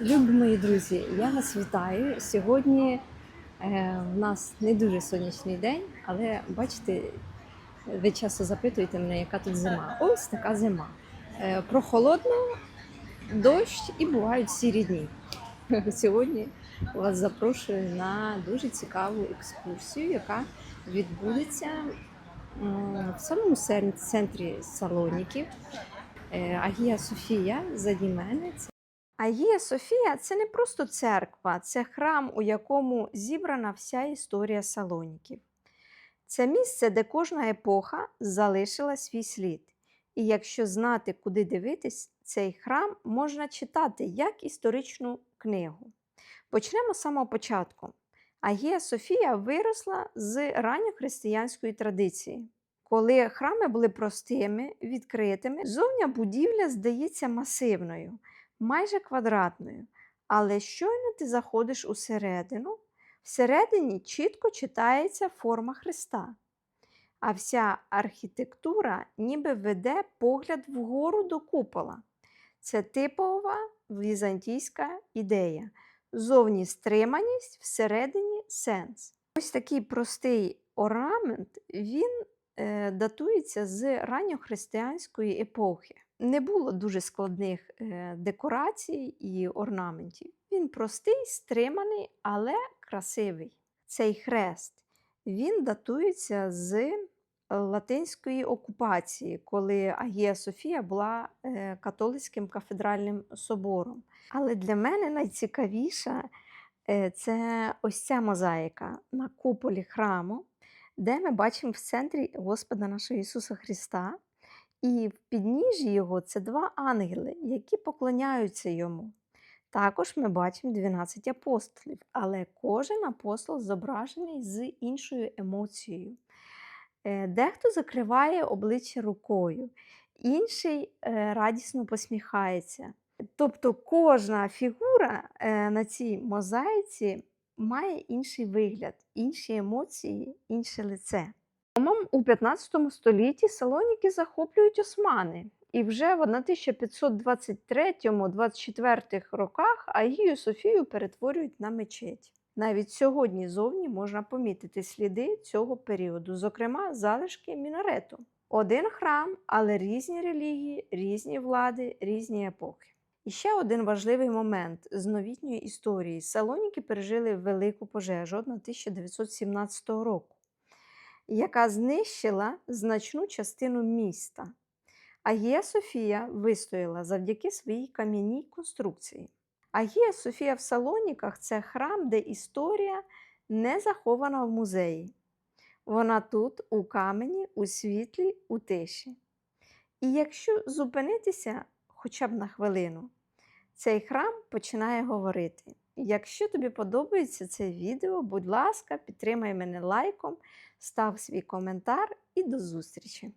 Любі мої друзі, я вас вітаю. Сьогодні е, в нас не дуже сонячний день, але бачите, ви часто запитуєте мене, яка тут зима. Ось така зима. Е, прохолодно, дощ і бувають сірі дні. Сьогодні вас запрошую на дуже цікаву екскурсію, яка відбудеться в самому центрі Салоніків. Е, Агія Софія заді мене. Агія Софія це не просто церква, це храм, у якому зібрана вся історія Салоніків. Це місце, де кожна епоха залишила свій слід. І якщо знати, куди дивитись, цей храм можна читати як історичну книгу. Почнемо з самого початку. Агія Софія виросла з ранньохристиянської традиції. Коли храми були простими, відкритими, зовня будівля здається масивною, майже квадратною. Але щойно ти заходиш усередину, всередині чітко читається форма Христа. А вся архітектура ніби веде погляд вгору до купола. Це типова візантійська ідея. Зовні стриманість, всередині сенс. Ось такий простий орнамент, він датується з ранньохристиянської епохи. Не було дуже складних е, декорацій і орнаментів. Він простий, стриманий, але красивий. Цей хрест він датується з латинської окупації, коли Агія Софія була е, католицьким кафедральним собором. Але для мене найцікавіша е, це ось ця мозаїка на куполі храму, де ми бачимо в центрі Господа нашого Ісуса Христа. І в підніжжі його це два ангели, які поклоняються йому. Також ми бачимо 12 апостолів, але кожен апостол зображений з іншою емоцією. Е, Дехто закриває обличчя рукою, інший е, радісно посміхається. Тобто кожна фігура е, на цій мозаїці має інший вигляд, інші емоції, інше лице. У 15 столітті Салоніки захоплюють османи, і вже в 1523-24 роках Агію Софію перетворюють на мечеть. Навіть сьогодні зовні можна помітити сліди цього періоду, зокрема залишки мінарету. Один храм, але різні релігії, різні влади, різні епохи. І ще один важливий момент з новітньої історії. Салоніки пережили велику пожежу 1917 року, яка знищила значну частину міста. Агія Софія вистояла завдяки своїй кам'яній конструкції. Агія Софія в Салоніках це храм, де історія не захована в музеї. Вона тут, у камені, у світлі, у тиші. І якщо зупинитися хоча б на хвилину, цей храм починає говорити. Якщо тобі подобається це відео, будь ласка, підтримай мене лайком, став свій коментар і до зустрічі!